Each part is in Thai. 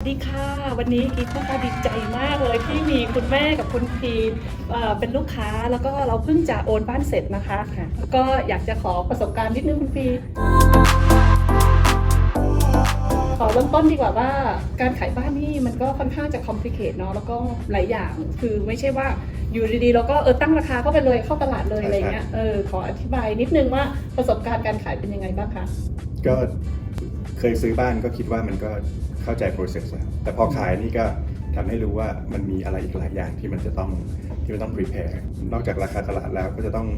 สวัสดีค่ะ วันนี้กิ๊กก็ดีใจมากเลยที่มีคุณแม่กับคุณพีเอ่อเป็นลูกค้าแล้วก็เราเพิ่งจะโอนบ้านเสร็จนะคะค่ะแล้วก็อยากจะขอประสบการณ์นิดนึงคุณพีขอเริ่มต้นดีกว่าว่าการขายบ้านนี่มันก็ค่อนข้างจะคอมพลีเคทเนาะแล้วก็หลายอย่างคือไม่ใช่ว่าอยู่ดีๆเราก็เออตั้งราคาเข้าไปเลยเข้าตลาดเลยอะไรเงี้ยเออขออธิบายนิดนึงว่าประสบการณ์การขายเป็นยังไงบ้างคะก็ เคยซื้อบ้านก็คิดว่ามันก็เข้าใจ process แล้ว แต่พอขายนี่ก็ทำให้รู้ว่ามันมีอะไรอีกหลายอย่างที่มันจะต้องที่มันต้อง prepare นอกจากราคาตลาดแล้วก็จะต้อง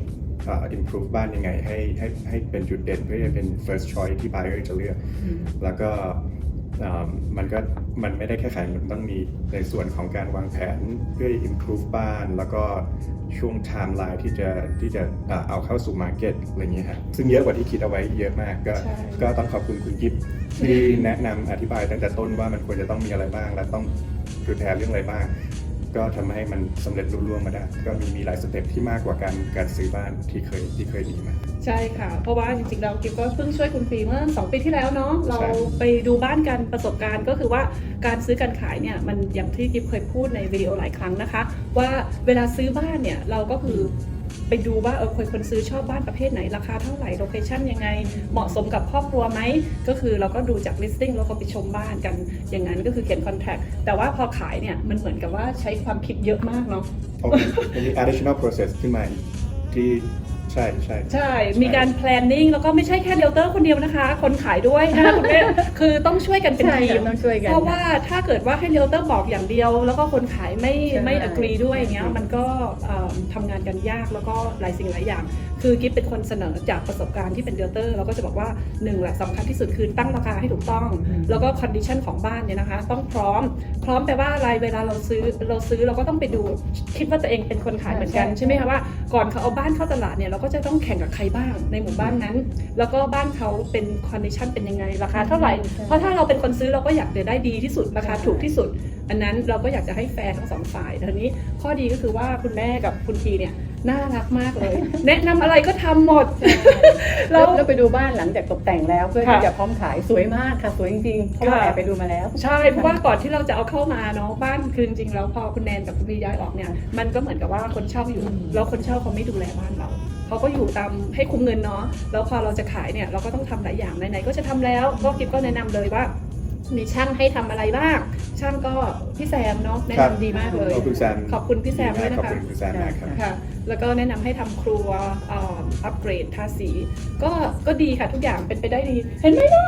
เอ่อ improve บ้านยังไงให้ให้ให้เป็นจุดเด่นเพื่อจะเป็น first choice ที่ buyer จะเลือก แล้วก็เอ่อ มันก็มันไม่ได้แค่ขายมันต้องมีในส่วนของการวางแผนเพื่อ improve บ้าน แล้วก็ช่วง timeline ที่จะที่จะเอ่อเอาเข้าสู่ market อะไรอย่างเงี้ยฮะซึ่งเยอะกว่าที่คิดเอาไว้เยอะมากก็ใช่ก็ต้องขอบคุณคุณกิฟที่แนะนำอธิบายตั้งแต่ต้นว่ามันควรจะต้องมีอะไรบ้าง และต้อง prepare เรื่องอะไรบ้าง ก็ทำให้มันสำเร็จรุ่ร่วงมาได้ ก็มีมีหลายสเต็ปที่มากกว่าการการซื้อบ้านที่เคยที่เคยมีมาใช่ค่ะ เพราะว่าจริงๆเรากิ๊บก็เพิ่งช่วยคุณฟีเมื่อสองปีที่แล้วเนาะเราใช่ไปดูบ้านกันประสบการณ์ก็คือว่าการซื้อการขายเนี่ยมันอย่างที่กิ๊บเคยพูดในวิดีโอหลายครั้งนะคะ ว่าเวลาซื้อบ้านเนี่ยเราก็คือ ไปดูว่าเออคนคนซื้อชอบบ้านประเภทไหนราคาเท่าไหร่โลเคชั่นยังไง เหมาะสมกับครอบครัวไหมก็คือเราก็ดูจาก listing แล้วก็ไปชมบ้านกันอย่างนั้นก็คือเขียน contract แต่ว่าพอขายเนี่ยมันเหมือนกับว่าใช้ความคิดเยอะมากเนาะโอเคมี additional process ขึ้นมาที่ ใช่ใช่ ใช่ มีการ planning แล้วก็ไม่ใช่แค่เดลเตอร์คนเดียวนะคะ คนขายด้วยนะคะคุณแม่คือต้องช่วยกันเป็นใช่ทีค่ะม ต้องช่วยกัน เพราะว่าถ้าเกิดว่าให้เดลเตอร์บอกอย่างเดียว แล้วก็คนขายไม่ใช่ไม่ agree ด้วยอย่างเงี้ย มันก็เอ่อทำงานกันยากแล้วก็หลายสิ่งหลายอย่าง คือกิ๊บเป็นคนเสนอจากประสบการณ์ที่เป็นเดลเตอร์เราก็จะบอกว่าหนึ่งแหละสำคัญที่สุดคือตั้งราคาให้ถูกต้อง แล้วก็คอนดิชันของบ้านเนี่ยนะคะ ต้องพร้อม พร้อมแปลว่าอะไรเวลาเราซื้อเราซื้อเราก็ต้องไปดูคิดว่าตัวเองเป็นคนขายเหมือนกันใช่ใช่ไหมคะว่าก่อนเขาเอาบ้านเข้าตลาดเนี่ยเราก็จะต้องแข่งกับใครบ้างในหมู่บ้านนั้น แล้วก็บ้านเขาเป็นคอนดิชันเป็นยังไงราคาเท่าไหร่ใช่เพราะถ้าเราเป็นคนซื้อเราก็อยากจะได้ดีที่สุดราคาใช่ถูกที่สุด อันนั้นเราก็อยากจะให้แฟร์ทั้งสองฝ่ายทีนี้ข้อดีก็คือว่าคุณแม่กับคุณทีเนี่ย น่ารักมากเลย แนะนำอะไรก็ทำหมด แล้แล้วว แล้วไปดูบ้านหลังจากตกแต่งแล้วเพื่อที่ค่ะจะพร้อมขายสวยมากค่ะ สวยจริงๆเพราะว่าค่ะ แอบไปดูมาแล้ว ใช่เพราะว่าก่อนที่เราจะเอาเข้ามาเนาะบ้านคือจริงๆแล้วพอคุณแนนกับคุณพีย้ายออกเนี่ย มันก็เหมือนกับว่าคนเช่าอยู่อืมแล้วคนเช่าเขาไม่ดูแลบ้านเราเขาก็อยู่ตามให้คุ้มเงินเนาะแล้วพอเราจะขายเนี่ยเราก็ต้องทำหลายอย่างไหนๆก็จะทำแล้วก็กิฟก็แนะนำเลยว่า มีช่างให้ทำอะไรบ้าง ช่างก็พี่แซมเนาะแนะครับ นำดีมากเลย ขอบคุณแซมขอบคุณพี่แซมด้วยนะขอบคะคุณคุณแซมมากครับ ค่ะแล้วก็แนะนำให้ทำครัวเอ่ออัปเกรดทาสี ก็ก็ดีค่ะทุกอย่างเป็นไปได้ดี เห็นไหมล่ะ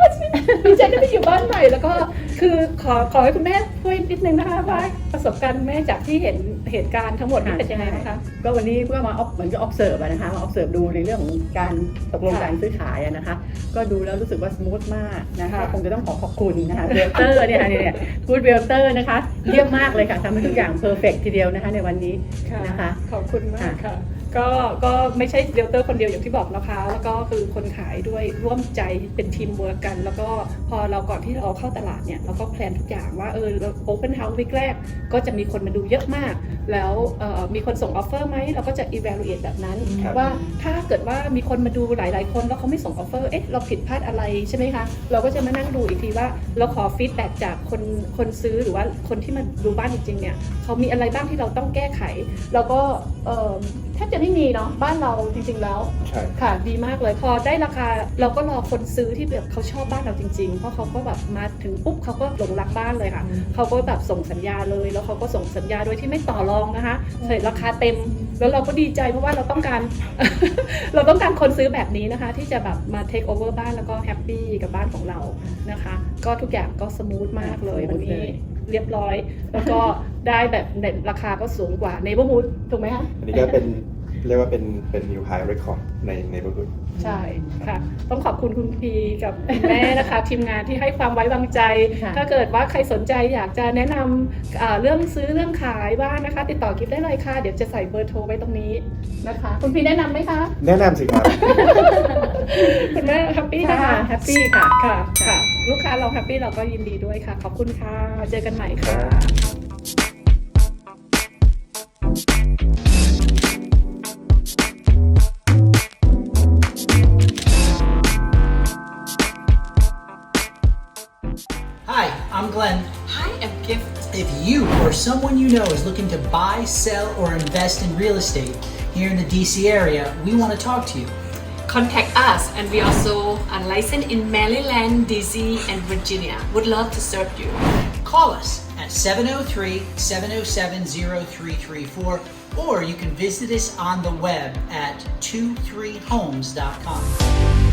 ดีใจได้ไปอยู่บ้านใหม่แล้วก็คือขอขอให้คุณแม่ช่วยนิดนึงนะคะว่าประสบการณ์คุณแม่จากที่เห็น เหตุการณ์ทั้งหมดนี่เป็นยังไงบ้างคะ ก็วันนี้ก็มา op- เหมือนกับ observe อะนะคะมา observe ดูในเรื่องของการตกลงค่ะการซื้อขายอะนะคะ ก็ดูแล้วรู้สึกว่า smooth มากนะคะค่ะคงจะต้องขอขอบคุณนะคะเ e ลเตอร์เนี่ยค่ะเนี่ย good realtor นะคะเยี่ยมมากเลยค่ะทำให้ทุกอย่าง perfect ทีเดียวนะคะในวันนี้นะคะ ขอบคุณมากค่ะ ก็ก็ไม่ใช่เดลเตอร์คนเดียวอย่างที่บอกนะคะ แล้วก็คือคนขายด้วยร่วมใจเป็นทีมเวิร์กกัน แล้วก็พอเราก่อนที่เราเข้าตลาดเนี่ยเราก็แพลนทุกอย่างว่าเออโอเ n นเฮาส์วิกแรก ก็จะมีคนมาดูเยอะมาก แล้วเอ่อมีคนส่งออฟเฟอร์ไหมเราก็จะ evaluate แบบนั้นครับว่าถ้าเกิดว่ามีคนมาดูหลาย ๆ คนแล้วเขาไม่ส่งออฟเฟอร์เอ๊ะเราผิดพลาดอะไรใช่ไหมคะ เราก็จะมานั่งดูอีกทีว่าเราขอฟีดแบ็กจากคนคนซื้อหรือว่าคนที่มาดูบ้านจริงๆเนี่ยเขามีอะไรบ้างที่เราต้องแก้ไขแล้วก็เอ่อแทบจะไม่มีเนาะบ้านเราจริง ๆแล้ว ใช่ ค่ะ ดีมากเลยพอได้ราคาเราก็รอคนซื้อที่แบบเขาชอบบ้านเราจริง ๆ เพราะเขาก็แบบมาถึงปุ๊บเขาก็หลงรักบ้านเลยค่ะเขาก็แบบส่งสัญญาเลย แล้วเขาก็ส่งสัญญาโดยที่ไม่ต่อรองนะคะเห็นราคาเต็มแล้วเราก็ดีใจเพราะว่าเราต้องการ เราต้องการคนซื้อแบบนี้นะคะ ที่จะแบบมา take over บ้านแล้วก็แฮปปี้กับบ้านของเรานะคะ ก็ทุกอย่างก็สมูทมากเลยวันนี้เรียบร้อย แล้วก็ได้แบบราคาก็สูงกว่า neighborhood ถูกไหมคะ อันนี้ก็เป็น เรียกว่าเป็นเป็น new high record ในในบริษัทใช่ค่ะ ต้องขอบคุณคุณพีกับคุณแม่นะคะ ทีมงานที่ให้ความไว้วางใจค่ะถ้าเกิดว่าใครสนใจอยากจะแนะนำอ่าเรื่องซื้อเรื่องขายบ้านนะคะ ติดต่อกิฟได้เลยค่ะ เดี๋ยวจะใส่เบอร์โทรไว้ตรงนี้นะคะ คุณพีแนะนำไหมคะ แนะนำสิครับ คุณแม่แฮปปี้นะค่ะคะแฮปปี้ค่ะค่ะค่ะ ลูกค้าเราแฮปปี้เราก็ยินดีด้วยค่ะ ขอบคุณค่ะเจอกันใหม่ค่ะ Hi, I'm Glenn. Hi, a gift. If you or someone you know is looking to buy, sell, or invest in real estate here in the DC area, we want to talk to you. Contact us, and we also are licensed in Maryland, DC, and Virginia. Would love to serve you. Call us at 703 707 0334 or you can visit us on the web at 23homes.com.